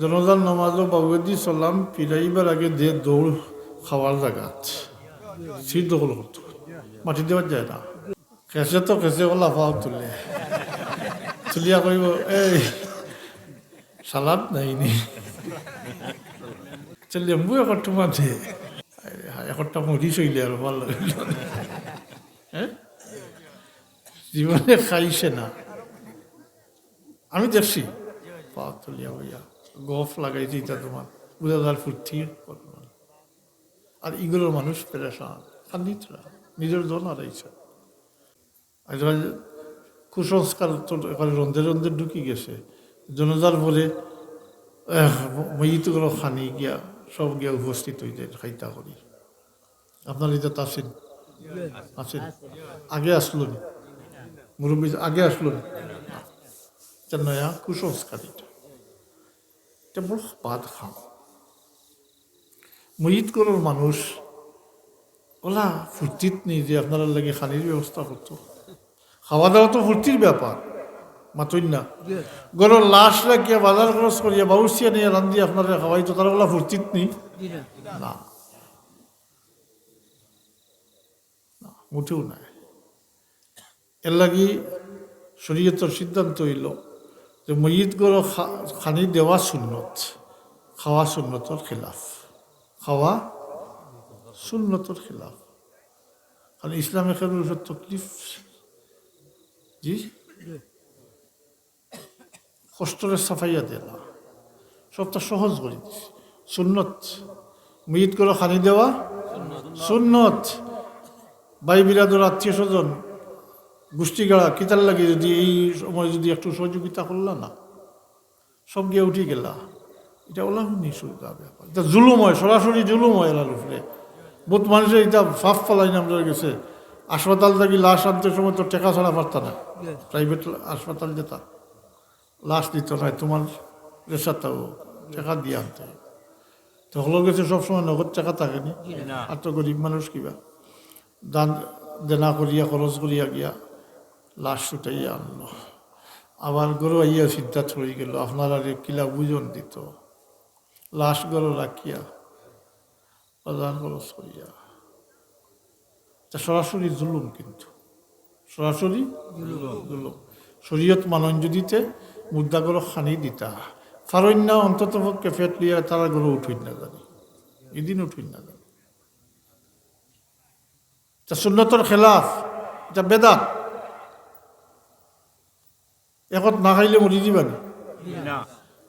জনজান নমাজও বাবুদি সাল্লাম ফিরাইবার আগে যে দৌড় খাওয়ার জায়গাত সিট দখল করতো মাটি দেওয়ার যায় না। খেসে তো খেসে ওলা পাও তুলে। তুলিয়া কইব এই সালাদ নাই নি। লেম্বু একটা মাঝে একটা মুড়ি চইলে আর ভালো জীবনে খাইছে না। আমি দেখছি। পা তুলিয়া হইয়া গফ লাগাইছি এটা তোমার। বুঝা যার ফুর্তি আর ইগুলোর মানুষ পেরেশান। খান্দিতরা নিজের জন হারাইছে কুসংস্কার তো এখানে রন্ধে রন্ধে ঢুকি গেছে। জনজার বলে মহিতগুলো খানি গিয়া, সব গিয়া উপস্থিত হইতে খাইতা করি। আপনার এটা আছেন? আছেন? আগে আসলো মুরব্বী আগে আসলো নি? নয়া কুসংস্কার এটা। এটা বড় বাদ খাম মহিত করার মানুষ ওলা ফুর্তিত নেই যে আপনারা লাগে খানির ব্যবস্থা করতো খাওয়া দাওয়া তো ফুর্তির ব্যাপার মাতই না। গরুর লাশ রাখিয়া বাজার খরচ করিয়া বাউসিয়া নিয়ে রান্ধি আপনারা খাওয়াই তো তারা ওলা ফুর্তিত নেই। না। না, মোটেও নাই। এর লাগি শরীয়তের সিদ্ধান্ত হইল যে ময়িত গরু খানি দেওয়া সুন্নত খাওয়া সুন্নতর খেলাফ। খাওয়া সুন্নতর খেলাফ। কারণ ইসলামে উপর তকলিফ? জি? কষ্টরে সাফাইয়া দেয় না। সবটা সহজ করে সুন্নত। মিট করে খানি দেওয়া? সুন্নত। ভাই বিরাদর আত্মীয় স্বজন গোষ্ঠীগাড়া কিতার লাগে যদি এই সময় যদি একটু সহযোগিতা করলা না সব গিয়ে উঠি গেলা। এটা ওলা নি সুবিধা ব্যাপার। এটা জুলুম হয় সরাসরি জুলুম হয় এলার উপরে। বহুত মানুষের এটা ফাফ ফালাই নাম গেছে। হাসপাতাল থাকি লাশ আনতে সময় তো টেকা ছাড়া পারতা না। প্রাইভেট হাসপাতাল যেতা। লাশ দিত না তোমার রেশাটাও টাকা দিয়ে আনতে। তো হলো গেছে সবসময় নগদ টাকা থাকেনি। আর তো গরিব মানুষ কিবা। দান দেনা করিয়া খরচ করিয়া গিয়া। লাশ ছুটাইয়া আনলো। আবার গরু আইয়া চিন্তা ছড়ি গেল। আপনারা রে কিলা বুঝন দিত। লাশ গরু রাখিয়া প্রদান খরচ করিয়া। তা সরাসরি জুলুম কিন্তু। সরাসরি জুলুম। শরীয়ত মানঞ্জুদিতে মুদ্রা গরু খানি দিতা। ফারণ্য অন্তত পক্ষে ফেট লিয়া তারা গরু উঠুই না জানি। এদিন উঠুই না জানি। তা সুন্নতর খেলাফ এটা বেদাত। এখন না খাইলে মরি দিবানি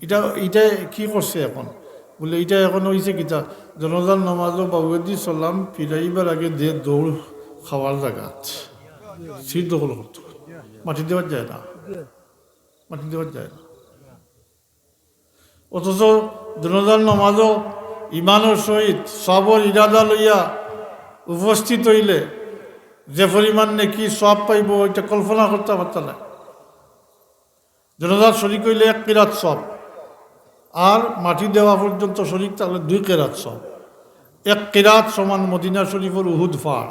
এটা এটা কি করছে এখন? বলে এটা এখন হয়েছে কিতা জনজান নমাজও বাবুদি সাল্লাম ফিরাইবার আগে যে দৌড় খাওয়ার জায়গাত সিট দখল করতো মাটি দেওয়ার যায় না? মাটি দেওয়ার যায় না? অথচ জনজান নমাজও ইমানের সহিত সবর ইরাদা লইয়া উপস্থিত হইলে যে পরিমাণ নাকি সব পাইব এটা কল্পনা করতে পারত না জনজাত শরিক হইলে এক কিরাত সব। আর মাটি দেওয়া পর্যন্ত শরিক তাহলে দুই কেরাত সব। এক কিরাত সমান মদিনা শরীফের উহুদ ফাড়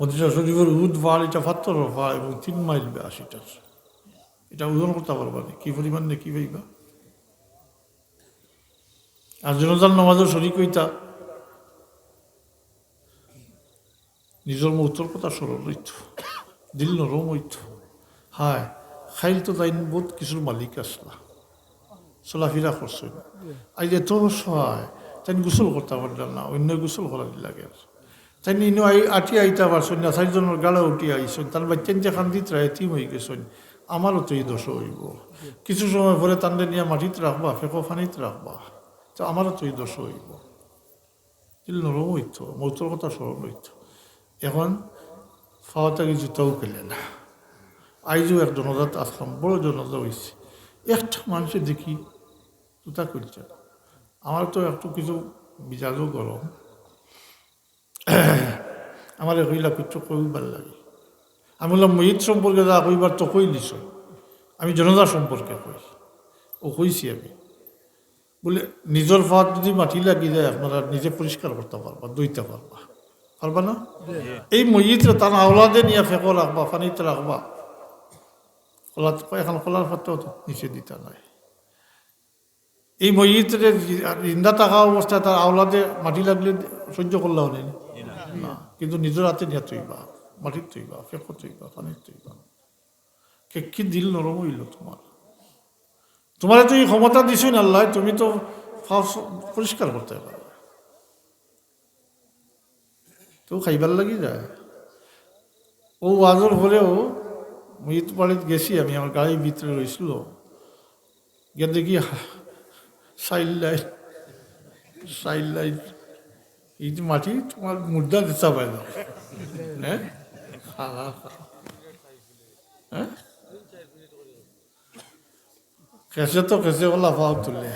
মদিনা শরীফের উহুদ ফাড় এটা ফাত্তর ফাড় এবং তিন মাইল এটার এটা ওজন করতে পারবা কি পরিমাণ নাকি পাইবা? আর জনজান নমাজের শরিক হইতা নিজের মৌতর কথা সরল হইত। দিল নরম হইত। হায় খাইল তো তাই বহুত কিছুর মালিক আসলা চলাফিরা করছে আজ এত সহায় তাই গোসল করতে পারলাম না অন্য গোসল করার লাগে তাই ইনো আই আটি আইতা পারছেন না চারিজনের গাড়া উঠি আইসেন তার বাচ্চান যে খান্দিত রায় এতিম হয়ে গেছেন আমারও তো এই দোষ হইব কিছু সময় পরে তান্ডে নিয়ে মাটিত রাখবা ফেঁকো ফানিত রাখবা তো আমারও তো এই দোষ হইব নরম হইত মৌতর কথা সরল হইত এখন ফাওয়াতাকে জুতাও পেলে না। আইজও এক জনজাত আসলাম বড় জনজা হয়েছে একটা মানুষের দেখি জুতা করছে আমার তো একটু কিছু বিজাজও গরম। আমার কইলা কিছু কইবার লাগে? আমি বললাম মহিত সম্পর্কে যা কইবার তো কই দিছ আমি জনতা সম্পর্কে কই। ও কইছি আমি। বলে নিজের ভাত যদি মাটি লাগি যায় আপনারা নিজে পরিষ্কার করতে পারবা দইতে পারবা। পারবা না? এই মহিত তার আওলাদে নিয়ে ফেঁকো রাখবা পানিতে রাখবা। খোলা এখন খোলার নিচে দিতে নাই। এই মসজিদের জিন্দা থাকা অবস্থায় তার আওলাদে মাটি লাগলে সহ্য করলে হলে না? কিন্তু নিজের হাতে নিয়ে তৈবা মাটির তৈবা ফেঁকো তৈবা পানির তৈবা কে কি দিল নরম হইল তোমার? তোমার তো এই ক্ষমতা দিছই না আল্লাহ, তুমি তো পরিষ্কার করতে পারবে তো খাইবার লাগি যায়। ও আজর হলেও মহিত বাড়িতে গেছি আমি, আমার গাড়ির ভিতরে রয়েছিল। গিয়ে দেখি সাইড লাইট সাইড লাইট যে মাটি, তোমার মুদ্রা দিতে পারে না। হ্যাঁ। হ্যাঁ? কেসে তো কেসে ওলা পাও তুলে।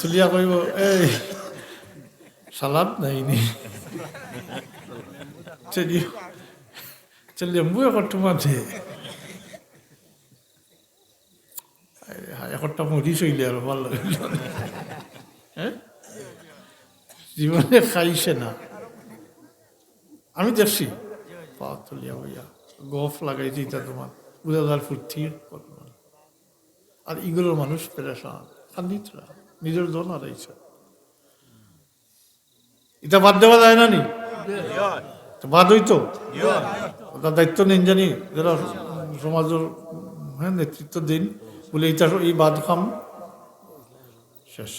তুলিয়া কইব, এই, সালাদ নাই চেলি চেলি লেম্বু একটা মাঝে একটা মরি চইলে আর ভালো জীবনে খাইছে না। আমি দেখছি। পা তুলিয়া বইয়া। গফ লাগাইছে এটা তোমার। উদাদার ফুর্তি আর ইগুলোর মানুষ পেরেশান। কান্দিতরা। নিজের দল হারাইছে এটা বাদ দেওয়া যায় না নি? তো বাদ হইতো তার দায়িত্ব নেন জানি যারা সমাজের হ্যাঁ নেতৃত্ব দিন বলে এইটা এই বাদ খাম। শেষ।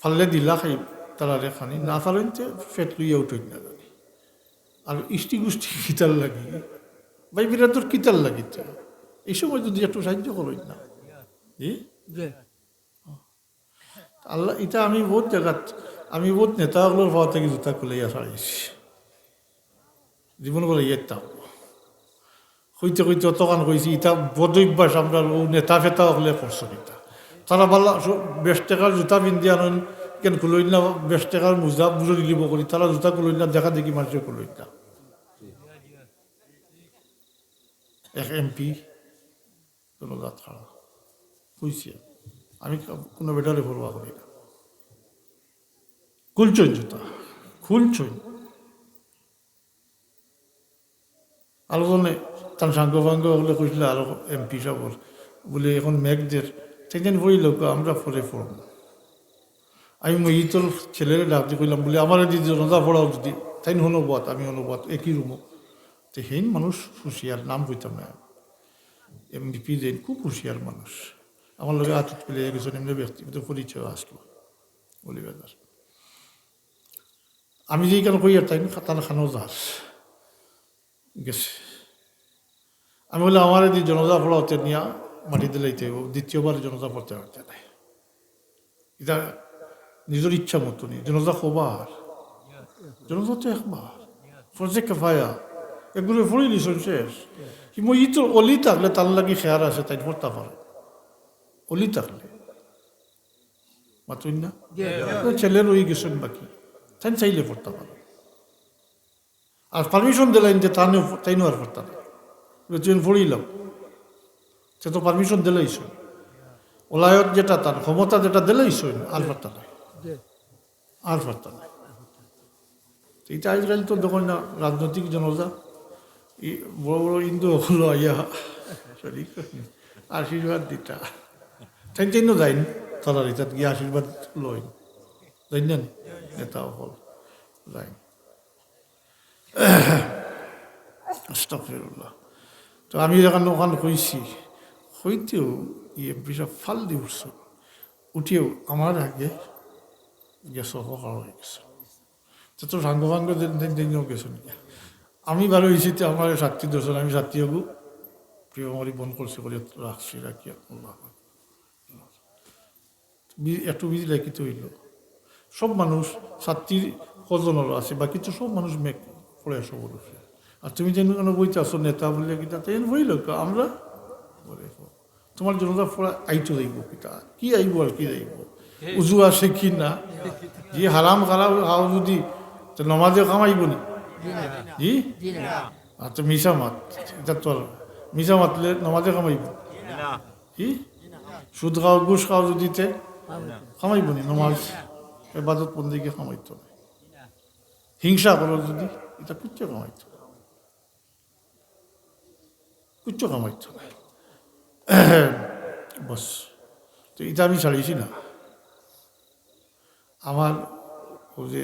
ফাললে দিলা খাই তারা রেখানি না ফালেনতে ফেট লইয়া উঠই না জানি। আর ইষ্টি গোষ্ঠী কিতাল লাগি? ভাই বিরাটর কিতাল লাগিতে এই সময় যদি একটু সাহায্য করই না। জি? আল্লাহ এটা আমি বহুত জায়গাত আমি বহুত নেতাগুলোর ভাওয়া থেকে জুতা খুলে ইয়া ছাড়াইছি জীবন করে ইয়ে তাও। হইতে হইতে অতকান কইছি ইটা বদভ্যাস আমরা ও নেতা ফেতা হলে করছ এটা তারা বালা বেশ টাকার জুতা পিন্ধি আনেন, কেন খুলই না, বেশ টাকার মোজা বুঝে দিব করি তারা জুতা খুলই না, দেখা দেখি মানুষের খুলই না। এক এমপি, কোনো জাত খাড়া কইছি, আমি কোনো বেটারে পড়বা করি না। খুলছই জুতা খুলছই আলোচনে তার সাঙ্গ ফাঙ্গ বলে কইছিল আরও এমপি সবর বলে এখন মেঘদের সেদিন বইল আমরা পরে পড়ব আমি মই তোর ছেলের ডাক দিয়ে কইলাম, বলে আমার যদি জনতা পড়াও যদি তাই অনুবাদ আমি অনুবাদ একই রুমো তো হেন মানুষ হুঁশিয়ার নাম কইতাম না এমপি দেন খুব হুঁশিয়ার মানুষ আমার লগে আতত পেলে একজন এমনি ব্যক্তিগত পরিচয় আসলো বলি আমি যেই কেন কই আর তাই না তার খানো যাস গেছে। আমি বলে আমার এই জনতা পড়াতে নিয়ে মাটি দিলাইতে হইব, দ্বিতীয়বার জনতা পড়তে পারতে নাই। এটা নিজের ইচ্ছা মতো নেই। জনতা কবার জনতা তো একবার। ফরজে কেফায়া। এগুলো পড়ে নিছেন শেষ। কি মই ইতো অলি থাকলে তার লাগি খেয়ার আছে তাই পড়তে পারে অলি থাকলে। মাতুন না? ছেলে রয়ে গেছেন বাকি। তাই চাইলে পড়তে পারে আর পারমিশন দিলেন যে তাই তাইনো আর পড়তে না তুই পড়িলাম সে তো পারমিশন দিলেইছ ওলায়ত যেটা তার ক্ষমতা যেটা আর পারতা নাই আর পারতা নাই তো এটা আজকাল তো দেখুন না, রাজনৈতিক জনতা। বড় বড় হিন্দু হলো ইয়া সরি, আশীর্বাদ দিতা। তাই জন্য যাইন তারা গিয়ে আশীর্বাদ লইন। যাই না? নেতা হল, যাইন। তো আমি যখন ওখানে কইছি হইতেও ইয়ে বিষয় ফাল দিয়ে উঠছ। উঠিয়েও আমার আগে গেছ হয়ে গেছে। তো তো সাঙ্গ ভাঙ্গ দিনও গেছো নাকি? আমি ভালো হয়েছি তো আমার সাতটি দর্শন আমি সাতটি হবু। প্রিয় আমারই বন করছে করে রাখছি, রাখি একটু বিজি লেখিত হইল। সব মানুষ সাতটির কজনেরও আছে, বাকি তো সব মানুষ মেঘ পড়ে আসো বলেছে আর তুমি যেন কোনো বইতে আসো নেতা বললে কিতা তাই বইল আমরা? বলে তোমার জন্য তো পড়া আইতো যাইব কিতা কি আইব আর কি যাইব উজু আছে কি না? যে হারাম খারাপ খাও যদি তো নমাজে কামাইব নি? জি আর তো মিশা মাত এটা তো আর মিশা মাতলে নমাজে কামাইব। কি? সুদ খাও ঘুষ খাও যদি তে খামাইব নি। নমাজ এবাদত বন্দিকে খামাইতো না হিংসা করো যদি, এটা কুচ্ছে কামাইতো। কিচ্ছু কামাইতো। বস, তো এটা আমি ছাড়িয়েছি না। আমার ওই যে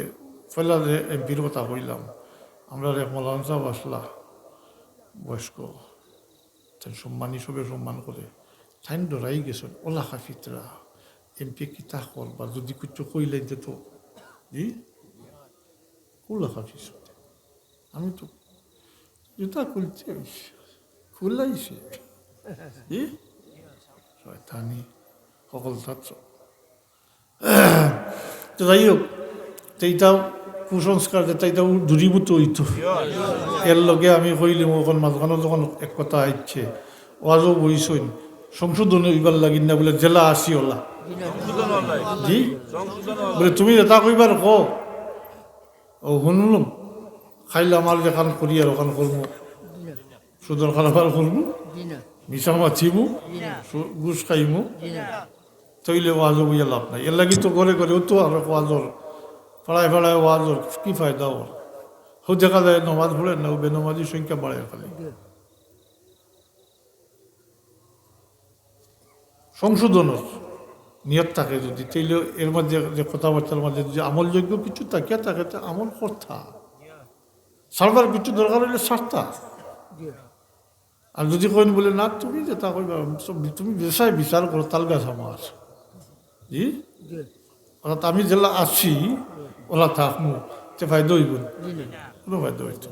পয়লা যে এমপির কথা কইলাম, আমরা রে মৌলান সাহেব আসলা, বয়স্ক সম্মানী সবে সম্মান করে, ঠাইন ডরাই গেছেন, ওলা হাফিতরা, এমপি কিতা করবা যদি কিছু কইলে যেত জি? ওলা হাফিজ আমি তো জুতা খুলাইছে শয়তানি সকল ছাত্র তো যাই হোক তো এইটাও কুসংস্কার এটাও দূরীভূত হইতো। এর লগে আমি কইলিম ওখান মাঝখানে যখন এক কথা আইছে ওয়াজও বইছইন সংশোধন হইবার লাগিন না বলে জেলা আসি ওলা জি? বলে তুমি এটা কইবার ক ও শুনলাম খাইলে আমার যেখান করি আর ওখান করব সুদর খারাপার করব মিশা মাছিমু। ঘুষ খাইমু। তৈলে ওয়াজ বইয়া লাভ নাই। এর লাগি তো ঘরে ঘরে তো আর ওয়াজর পাড়ায় পাড়ায় ওয়াজর কি ফায়দা ওর? হো দেখা যায় নমাজ পড়ে না বেনমাজির সংখ্যা বাড়ে খালি। সংশোধনের নিয়ত থাকে যদি। তাইলে এর মধ্যে যে কথাবার্তার মধ্যে যদি আমলযোগ্য কিছু থাকে, তাকে তো আমল করতা। সারবার কিছু দরকার হলে সারতা। আর যদি কইন বলে, না, তুমি যেটা কইবা, তুমি বেসায় বিচার করো তাল গাছ আমার জি? অর্থাৎ আমি জেলা আসছি ওলা থাকমু, তে ফায়দা হইব। কোনো ফায়দা হইতো।